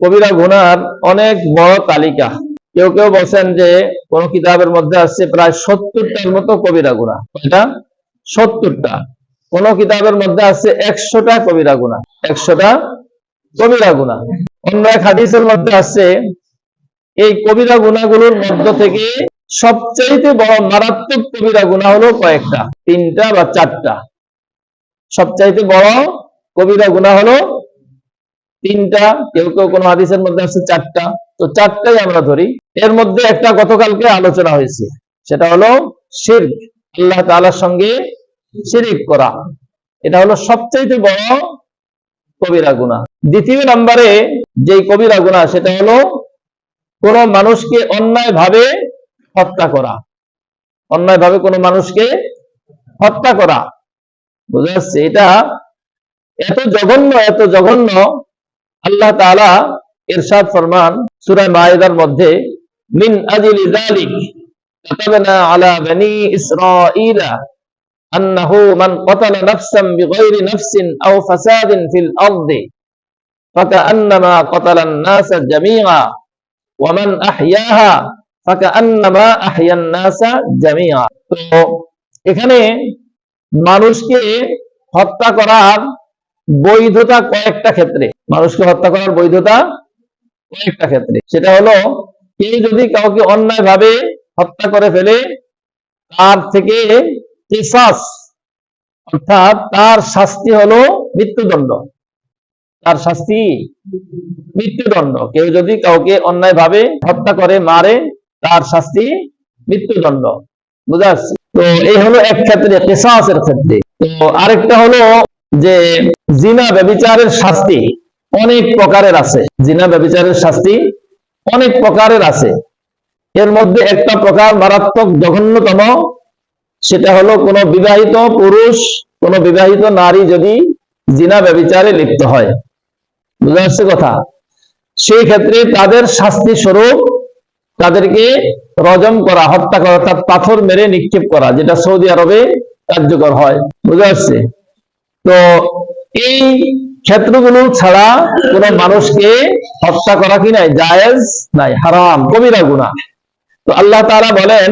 কবিরা গুনার অনেক বড় তালিকা। কেউ কেউ বলছেন যে, কোন কিতাবের মধ্যে আছে প্রায় সত্তরটার মতো কবিরা গুণা। এটা সত্তরটা। কোন কিতাবের মধ্যে আছে একশোটা কবিরা গুণা। একশোটা কবিরা গুণা। অন্য এক হাদিসের মধ্যে আছে এই কবিরা গুণাগুলোর মধ্য থেকে সবচাইতে বড় মারাত্মক কবিরা গুণা হলো কয়েকটা। তিনটা বা চারটা। সবচাইতে বড় কবিরা গুণা হলো তিনটা, কেউ কেউ কোন হাদিসের মধ্যে আছে চারটা। তো চারটাই আমরা ধরি। এর মধ্যে একটা গতকালকে আলোচনা হয়েছে। সেটা হলো শির্ক। আল্লাহ তাআলার সঙ্গে শিরিক করা। এটা হলো সবচাইতে বড় কবিরা গুণা দ্বিতীয় নম্বরে যে কবিরা গুণা সেটা হলো কোন মানুষকে অন্যায় ভাবে হত্যা করা। অন্যায় ভাবে কোনো মানুষকে হত্যা করা। বুঝা যাচ্ছে? এটা এত জঘন্য এত জঘন্য আল্লাহ তাআলা ইরশাদ ফরমান সূরা মায়েদার মধ্যে মিন আজলি যালিক কাতাবনা আলা বনি ইসরাঈলা আন্নাহু মান ক্বাতালা নাফসান বিগাইরি নাফসিন আও ফাসাদিন ফিল আরদি ফাকান্নামা ক্বাতালা الناس জামিআ ওয়া মান আহইয়াহা ফাকান্নামা আহইয়ান নাসা জামিআ তো এখানে মানুষকে হত্যা করার বৈধতা কয়েকটা ক্ষেত্রে। মানুষকে হত্যা করার বৈধতা কয়েকটা ক্ষেত্রে। সেটা হলো, কেউ যদি কাউকে অন্যায় ভাবে হত্যা করে ফেলে, তার থেকে অর্থাৎ তার শাস্তি হলো মৃত্যুদণ্ড। তার শাস্তি মৃত্যুদণ্ড। কেউ যদি কাউকে অন্যায় ভাবে হত্যা করে, মারে, তার শাস্তি মৃত্যুদণ্ড। বুঝা তো এই হলো এক ক্ষেত্রে কেসাসের ক্ষেত্রে। তো আরেকটা হলো যে জিনা ব্যবিচারের শাস্তি অনেক প্রকারের আছে। জিনা ব্যবিচারের শাস্তি অনেক প্রকারের আছে। এর মধ্যে একটা প্রকার মারাত্মক জঘন্যতম, সেটা হলো কোন বিবাহিত পুরুষ, কোন বিবাহিত নারী যদি জিনা ব্যবিচারে লিপ্ত হয়। বুঝা যাচ্ছে কথা? সেই ক্ষেত্রে তাদের শাস্তি স্বরূপ তাদেরকে রজম করা, হত্যা করা, অর্থাৎ পাথর মেরে নিক্ষেপ করা, যেটা সৌদি আরবে কার্যকর হয়। বুঝা যাচ্ছে? তো এই ক্ষেত্রগুলো ছাড়া কোন মানুষকে হত্যা করা কি নাই? জায়েজ নাই, হারাম কবিরা গুণা তো আল্লাহ তাআলা বলেন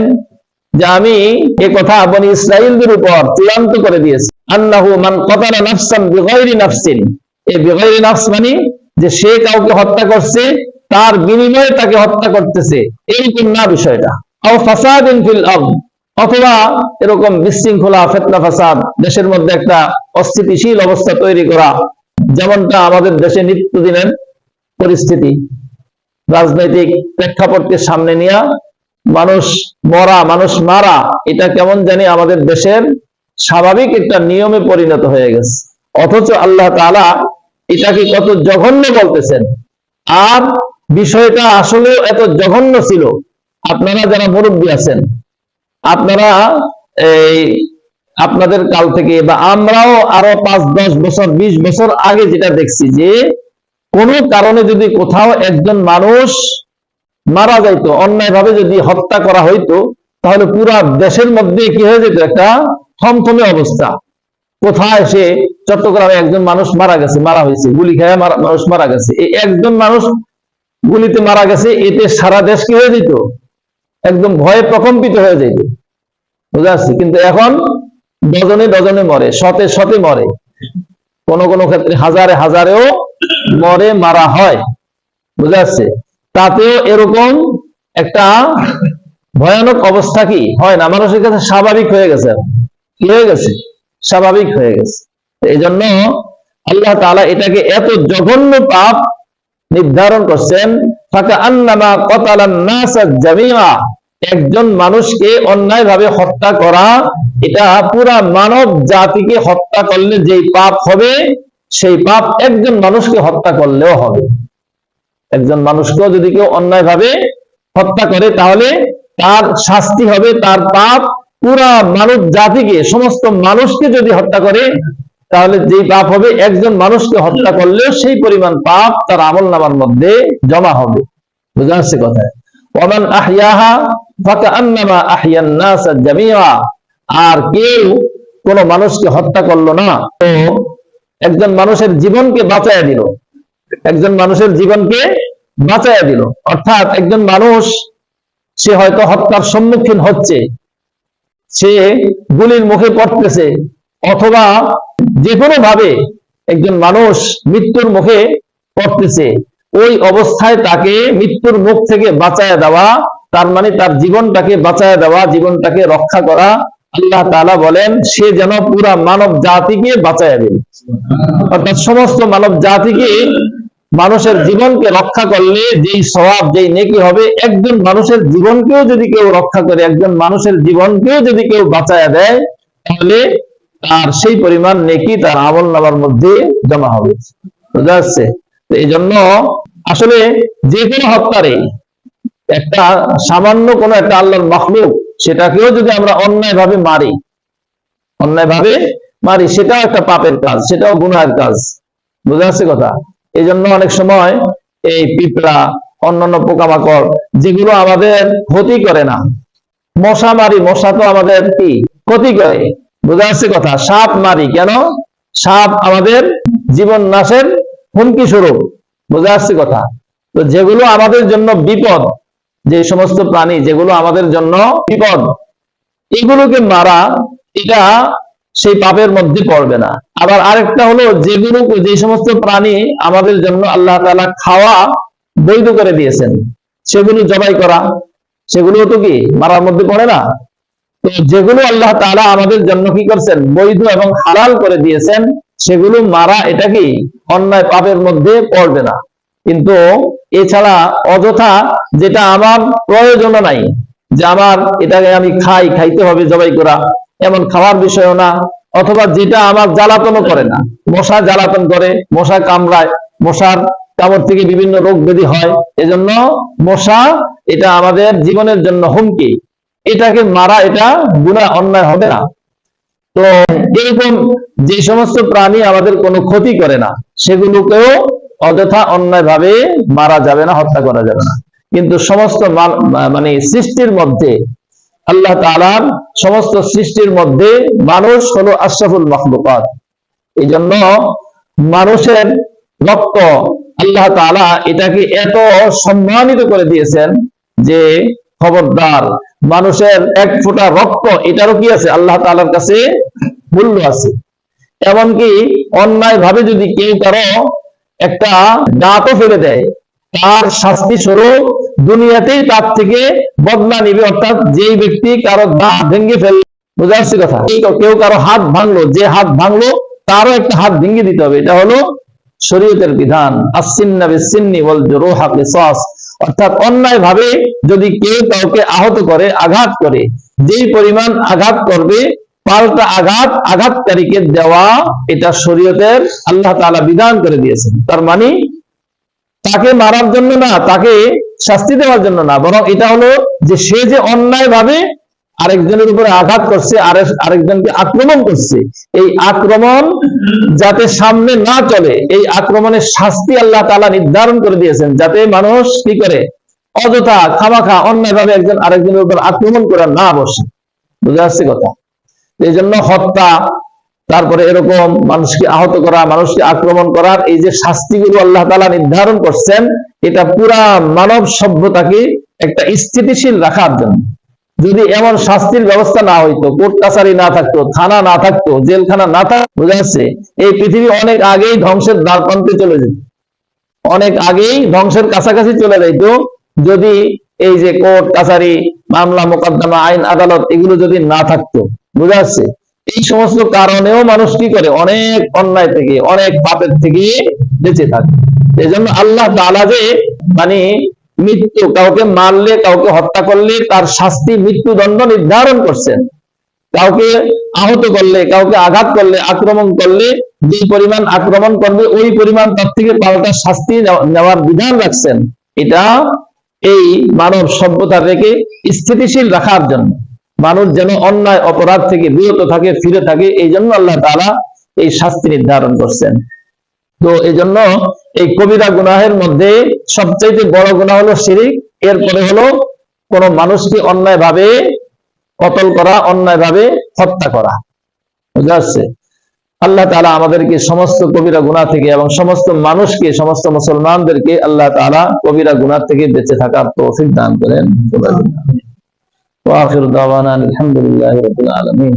যে আমি এ কথা বনি ইসরাইলদের উপর চূড়ান্ত করে দিয়েছি। আন্নাহু মান কতালা নাফসান বিগাইরি নাফসিন। এই বিগাইরি নাফস মানে যে সে কাউকে হত্যা করছে, তার বিনিময়ে তাকে হত্যা করতেছে। এরকম না বিষয়টা। আও ফিল অথবা এরকম বিশৃঙ্খলা, ফেতনা, ফাসাদ, দেশের মধ্যে একটা অস্থিতিশীল অবস্থা তৈরি করা, যেমনটা আমাদের দেশে নিত্যদিনের পরিস্থিতি। রাজনৈতিক প্রেক্ষাপটকে সামনে নিয়ে মানুষ মরা, মানুষ মারা, এটা কেমন জানি আমাদের দেশের স্বাভাবিক একটা নিয়মে পরিণত হয়ে গেছে। অথচ আল্লাহ তাআলা এটাকে কত জঘন্য বলতেছেন। আর বিষয়টা আসলেও এত জঘন্য ছিল। আপনারা যারা মুরব্বী আছেন আপনারা এই আপনাদের কাল থেকে বা আমরাও আরও পাঁচ, দশ বছর, বিশ বছর আগে যেটা দেখছি যে কোনো কারণে যদি কোথাও একজন মানুষ মারা যাইতো, অন্যায়ভাবে যদি হত্যা করা হইতো, তাহলে পুরা দেশের মধ্যে কি হয়ে যেত একটা থমথমে অবস্থা। কোথায় সে চট্টগ্রামে একজন মানুষ মারা গেছে, মারা হয়েছে, গুলি খেয়ে মানুষ মারা গেছে। একজন মানুষ গুলিতে মারা গেছে, এতে সারা দেশ কি হয়ে যেত? একদম ভয়ে প্রকম্পিত হয়ে যেত বুঝা কিন্তু এখন ডজনে ডজনে মরে, শতে শতে মরে। কোন কোন ক্ষেত্রে হাজারে হাজারেও মরে, মারা হয়। বুঝা যাচ্ছে? তাতেও এরকম একটা ভয়ানক অবস্থা কি? হয় না, মানুষের কাছে স্বাভাবিক হয়ে গেছে। কি হয়ে গেছে? স্বাভাবিক হয়ে গেছে। এই জন্য আল্লাহ তাআলা এটাকে এত জঘন্য পাপ নির্ধারণ করছেন, ফাকা আন্নামা কতালান নাসা জামিআ। একজন মানুষকে অন্যায়ভাবে হত্যা করা, এটা পুরা মানব জাতিকে হত্যা করলে যেই পাপ হবে, সেই পাপ একজন মানুষকে হত্যা করলেও হবে। একজন মানুষকেও যদি কেউ অন্যায়ভাবে হত্যা করে, তাহলে তার শাস্তি হবে, তার পাপ পুরা মানব জাতিকে, সমস্ত মানুষকে যদি হত্যা করে, তাহলে যেই পাপ হবে, একজন মানুষকে হত্যা করলেও সেই পরিমাণ পাপ তার আমল নামার মধ্যে জমা হবে। বুঝা যাচ্ছে কথা ওমান আহইয়াহা আর কেউ কোন মানুষকে হত্যা করল না। একজন মানুষের জীবনকে বাঁচায় দিল। একজন মানুষের জীবনকে বাঁচাইয়া দিল। অর্থাৎ একজন মানুষ, সে হয়তো হত্যার সম্মুখীন হচ্ছে। সে গুলির মুখে পড়তেছে। অথবা যে কোনো ভাবে একজন মানুষ মৃত্যুর মুখে পড়তেছে। ওই অবস্থায় তাকে মৃত্যুর মুখ থেকে বাঁচায় দেওয়া, তার মানে তার জীবনটাকে বাঁচায় দেওয়া, জীবনটাকে রক্ষা করা, আল্লাহ তাআলা বলেন, সে যেন পুরা মানব জাতিকে বাঁচায় দেবে। অর্থাৎ সমস্ত মানব জাতিকে মানুষের জীবনকে রক্ষা করলে যেই স্বভাব, যেই নেকি হবে, একজন মানুষের জীবনকেও যদি কেউ রক্ষা করে, একজন মানুষের জীবনকেও যদি কেউ বাঁচায় দেয়, তাহলে তার সেই পরিমাণ নেকি তার আমল নামার মধ্যে জমা হবে। বুঝা যাচ্ছে? এই জন্য আসলে যে কোনো হত্যারে একটা সামান্য কোনো একটা আল্লাহর মখলুক, সেটাকেও যদি আমরা অন্যায় ভাবে মারি অন্যায় ভাবে মারি, সেটাও একটা পাপের কাজ, সেটাও গুনাহের কাজ। বুঝা যাচ্ছে কথা? এই জন্য অনেক সময় এই পিঁপড়া, অন্যান্য পোকামাকড়, যেগুলো আমাদের ক্ষতি করে না, মশা মারি, মশা তো আমাদের কি? ক্ষতি করে। বোঝা যাচ্ছে কথা? সাপ মারি, কেন? সাপ আমাদের জীবন নাশের হুমকি স্বরূপ। বোঝা যাচ্ছে কথা? তো যেগুলো আমাদের জন্য বিপদ, যে সমস্ত প্রাণী যেগুলো আমাদের জন্য বিপদ, এগুলোকে মারা এটা সেই পাপের মধ্যে পড়বে না। আবার আরেকটা হলো যেগুলো, যে সমস্ত প্রাণী আমাদের জন্য আল্লাহ তাআলা খাওয়া বৈধ করে দিয়েছেন, সেগুলো জবাই করা, সেগুলো তো কি মারার মধ্যে পড়ে না? তো যেগুলো আল্লাহ তালা আমাদের জন্য কি করছেন? বৈধ এবং হালাল করে দিয়েছেন সেগুলো মারা এটা কি অন্যায় পাপের মধ্যে পড়বে না। কিন্তু এছাড়া অযথা যেটা আমার প্রয়োজন নাই, যে আমার এটাকে আমি খাই, খাইতে হবে জবাই করা এমন খাওয়ার বিষয়ও না, অথবা যেটা আমার জ্বালাতনও করে না। মশা জ্বালাতন করে, মশা কামড়ায়, মশার কামড় থেকে বিভিন্ন রোগ ব্যাধি হয়, এজন্য মশা এটা আমাদের জীবনের জন্য হুমকি। এটাকে মারা এটা গুণা অন্যায় হবে না। তো এরকম যে সমস্ত প্রাণী আমাদের কোনো ক্ষতি করে না, সেগুলোকেও অযথা অন্যায় ভাবে মারা যাবে না, হত্যা করা যাবে না। কিন্তু সমস্ত মানে সৃষ্টির মধ্যে, আল্লাহ তাআলার সমস্ত সৃষ্টির মধ্যে মানুষ হলো আশরাফুল মখলুকাত। এই জন্য মানুষের রক্ত আল্লাহ তালা এটাকে এত সম্মানিত করে দিয়েছেন যে খবরদার। মানুষের এক ফোঁটা রক্ত, এটারও কি আছে? আল্লাহ তাআলার কাছে মূল্য আছে। এমনকি অন্যায় ভাবে যদি কেউ কারও একটা দাঁতও ফেলে দেয়, তার শাস্তি স্বরূপ দুনিয়াতেই তার থেকে বদলা নিবে। অর্থাৎ যেই ব্যক্তি কারও দাঁত ভেঙে ফেল, বোঝা যাচ্ছে কথা? কেউ- কারও হাত ভাঙলো, যে হাত ভাঙলো, তারও একটা হাত ভেঙে দিতে হবে। এটা হলো শরীয়তের বিধান। আসিন্না বিসিন্নি জুরুহা কিসাস অর্থাৎ অন্যায় ভাবে যদি কেউ কাউকে আহত করে, আঘাত করে, যেই পরিমাণ আঘাত করবে, পাল্টা আঘাত আঘাতকারীকে দেওয়া এটা শরীয়তের আল্লাহ তালা বিধান করে দিয়েছেন। তার মানে তাকে মারার জন্য না, তাকে শাস্তি দেওয়ার জন্য না, বরং এটা হলো যে সে যে অন্যায় ভাবে আরেকজনের উপরে আঘাত করছে আরেকজনকে আক্রমণ করছে। এই আক্রমণ যাতে সামনে না চলে, এই আক্রমণের শাস্তি আল্লাহ তাআলা নির্ধারণ করে দিয়েছেন। যাতে মানুষ কি করে? অযথা খামাখা অন্যায় ভাবে একজন আরেকজনের উপর আক্রমণ করে না বসে। বুঝা যাচ্ছে কথা? এই জন্য হত্যা, তারপরে এরকম মানুষকে আহত করা, মানুষকে আক্রমণ করার এই যে শাস্তিগুলো আল্লাহ তালা নির্ধারণ করছেন, এটা পুরা মানব সভ্যতাকে একটা স্থিতিশীল রাখার জন্য। যদি এমন শাস্তির ব্যবস্থা না হইতো কোর্ট কাছারি না থাকতো, থানা না থাকতো, জেলখানা না থাকতো বোঝা যাচ্ছে, এই পৃথিবী অনেক আগেই ধ্বংসের দ্বার প্রান্তে চলে যেত। অনেক আগেই ধ্বংসের কাছাকাছি চলে যাইত। যদি এই যে কোর্ট কাছারি মামলা, মোকদ্দমা, আইন, আদালত, এগুলো যদি না থাকতো, বোঝা যাচ্ছে, এই সমস্ত কারণেও মানুষ কি করে? অনেক অন্যায় থেকে, অনেক পাপের থেকে বেঁচে থাকে। এই জন্য আল্লাহ তাআলা যে মানে মৃত্যু, কাউকে মারলে, কাউকে হত্যা করলে তার শাস্তি, মৃত্যুদণ্ড নির্ধারণ করছেন কাউকে আহত করলে, কাউকে আঘাত করলে, আক্রমণ করলে, যে পরিমাণ আক্রমণ করবে, ওই পরিমাণ তার থেকে পাল্টা শাস্তি নেওয়ার বিধান রাখছেন। এটা এই মানব সভ্যতা থেকে স্থিতিশীল রাখার জন্য। মানুষ যেন অন্যায়, অপরাধ থেকে বিরত থাকে, ফিরে থাকে, এই জন্য আল্লাহ তাআলা এই শাস্তি নির্ধারণ করছেন। তো এই জন্য এই কবিরা গুনাহের মধ্যে সবচাইতে বড় গুনাহ হলো শিরিক, এরপরে হলো কোন মানুষকে অন্যায় ভাবে কতল করা অন্যায় ভাবে হত্যা করা। বুঝা যাচ্ছে? আল্লাহ তাআলা আমাদেরকে সমস্ত কবিরা গুনাহ থেকে এবং সমস্ত মানুষকে, সমস্ত মুসলমানদেরকে আল্লাহ তাআলা কবিরা গুনাহ থেকে বেঁচে থাকার তৌফিক দান করেন। আলহামদুলিল্লাহি আলামিন।